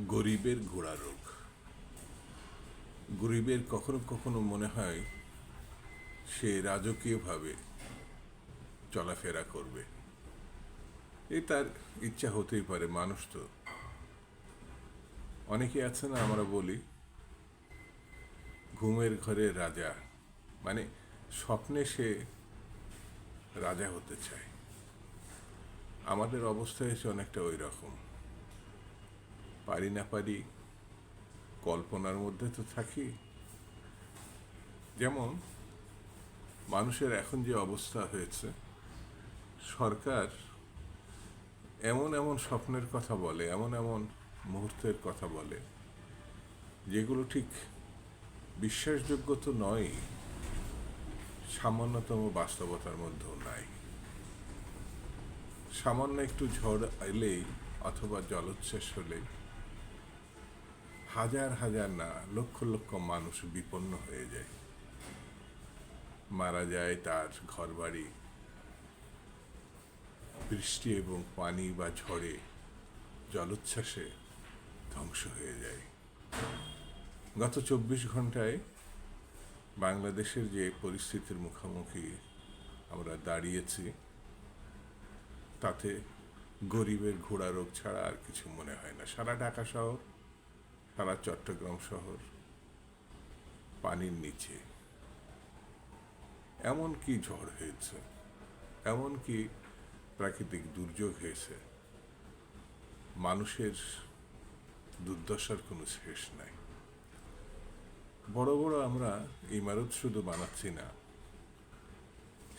গরিবের ঘোড়া রোগ। গরিবের কখনো কখনো মনে হয় সে রাজকীয়ভাবে চলাফেরা করবে। এ তার ইচ্ছা হতেই পারে, মানুষ তো। অনেকে আছে না, আমরা বলি, ঘুমের ঘরে রাজা মানে স্বপ্নে সে রাজা হতে চায়। আমাদের অবস্থা হয়েছে অনেকটা ওই রকম পারি না পারি, কল্পনার মধ্যে তো থাকি। যেমন, মানুষের এখন যে অবস্থা হয়েছে, সরকার এমন এমন স্বপ্নের কথা বলে, এমন এমন মুহূর্তের কথা বলে, যেগুলো ঠিক বিশ্বাসযোগ্য তো নয় সামান্যতম বাস্তবতার মধ্যেও নাই। সামান্য একটু ঝড় এলেই অথবা জলোচ্ছ্বাস হলেই হাজার হাজার না, লক্ষ লক্ষ মানুষ বিপন্ন হয়ে যায়। মারা যায় তার ঘরবাড়ি। বৃষ্টি এবং পানি বা ঝড়ে জলোচ্ছ্বাসে ধ্বংস হয়ে যায়। গত চব্বিশ ঘন্টায় বাংলাদেশের যে পরিস্থিতির মুখোমুখি আমরা দাঁড়িয়েছি, তাতে গরিবের ঘোড়া রোগ ছাড়া আর কিছু মনে হয় না। সারা ঢাকা শহর সারা চট্টগ্রাম শহর পানির নিচে। এমন কি ঝড় হয়েছে? এমন কি প্রাকৃতিক দুর্যোগ হয়েছে? মানুষের দুর্দশার কোনো শেষ নাই। বড় বড় আমরা ইমারত শুধু বানাচ্ছি না,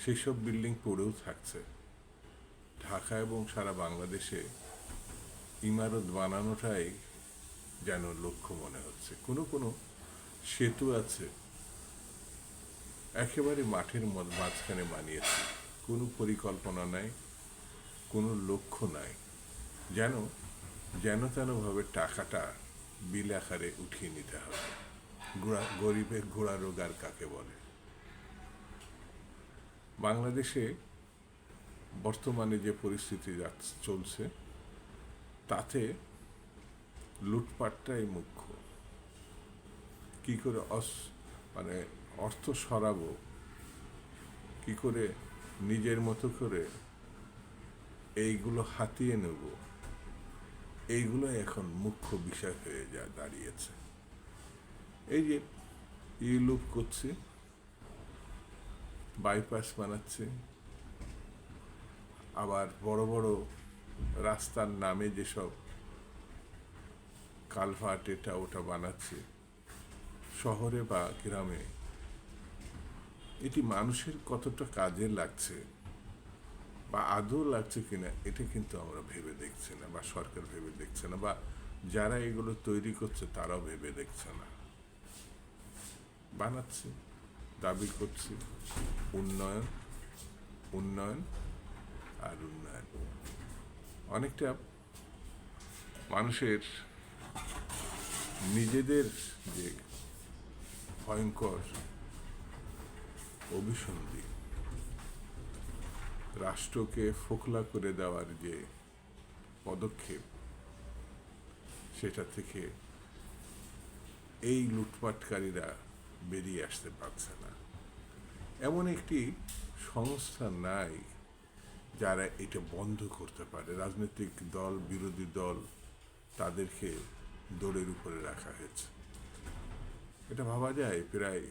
সেসব বিল্ডিং পড়েও থাকছে। ঢাকা এবং সারা বাংলাদেশে ইমারত বানানোটাই যেন লক্ষ্য মনে হচ্ছে। কোনো কোনো সেতু আছে, একেবারে মাঠের মাঝখানে বানিয়েছে। কোনো পরিকল্পনা নাই, কোনো লক্ষ্য নাই। যেন যেন তেনভাবে টাকাটা বিল আকারে উঠিয়ে নিতে হবে। গোড়া, গরিবের ঘোড়া রোগ আর কাকে বলে? বাংলাদেশে বর্তমানে যে পরিস্থিতি চলছে, তাতে লুটপাটটাই মুখ্য। কি করে অস মানে অর্থ সরাবো, কি করে নিজের মতো করে এইগুলো হাতিয়ে নেব, এইগুলো এখন মুখ্য বিষয় হয়ে যা, দাঁড়িয়েছে। এই যে ইউলুপ করছে, বাইপাস বানাচ্ছে, আবার বড় বড় রাস্তার নামে যেসব কালভার্ট এটা ওটা বানাচ্ছে। শহরে বা গ্রামে। এটি মানুষের কতটা কাজে লাগছে বা আদৌ লাগছে কিনা, এটা কিন্তু আমরা ভেবে দেখছি না বা সরকার ভেবে দেখছে না বা যারা এগুলো তৈরি করছে তারাও ভেবে দেখছে না। বানাচ্ছে, দাবি করছে, উন্নয়ন উন্নয়ন আর উন্নয়ন। অনেকটা মানুষের নিজেদের যে ভয়ঙ্কর অভিসন্ধি, রাষ্ট্রকে ফোকলা করে দেওয়ার যে পদক্ষেপ, সেটা থেকে এই লুটপাটকারীরা বেরিয়ে আসতে পারছে না। এমন একটি সংস্থা নাই যারা এটা বন্ধ করতে পারে। রাজনৈতিক দল, বিরোধী দল তাদেরকে দৌড়ের উপরে রাখা হয়েছে। এটা ভাবা যায়? প্রায়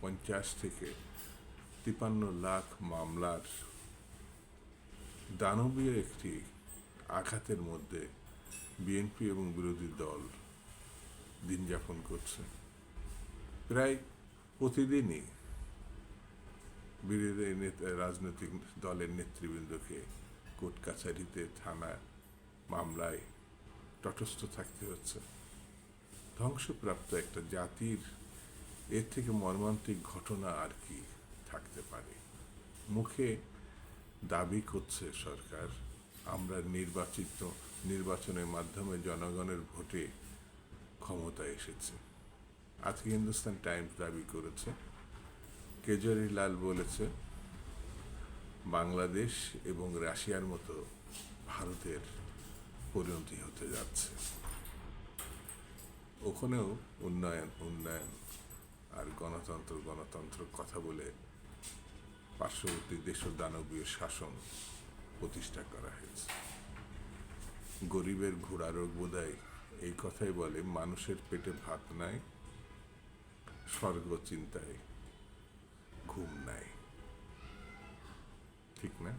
পঞ্চাশ থেকে তিপান্ন লাখ মামলার দানবীয় একটি আঘাতের মধ্যে বিএনপি এবং বিরোধী দল দিন যাপন করছে। প্রায় প্রতিদিনই বিরোধী নেতা, রাজনৈতিক দলের নেতৃবৃন্দকে কোর্ট কাছারিতে থানা মামলায় তটস্থ থাকতে হচ্ছে। ধ্বংসপ্রাপ্ত একটা জাতির এর থেকে মর্মান্তিক ঘটনা আর কি থাকতে পারে? মুখে দাবি করছে সরকার, আমরা নির্বাচিত, নির্বাচনের মাধ্যমে জনগণের ভোটে ক্ষমতায় এসেছে। আজকে হিন্দুস্তান টাইমস দাবি করেছে, কেজরিলাল বলেছে, বাংলাদেশ এবং রাশিয়ার মতো ভারতের পরিণতি হতে যাচ্ছে। ওখানেও উন্নয়ন উন্নয়ন। আর গণতন্ত্র গণতন্ত্র কথা বলে পার্শ্ববর্তী দেশ দানবীয় শাসন প্রতিষ্ঠা করা হয়েছে। গরিবের ঘোড়া রোগ বোধহয় এই কথাই বলে, মানুষের পেটে ভাত নাই, স্বর্গ চিন্তায় ঘুম নাই। ঠিক না?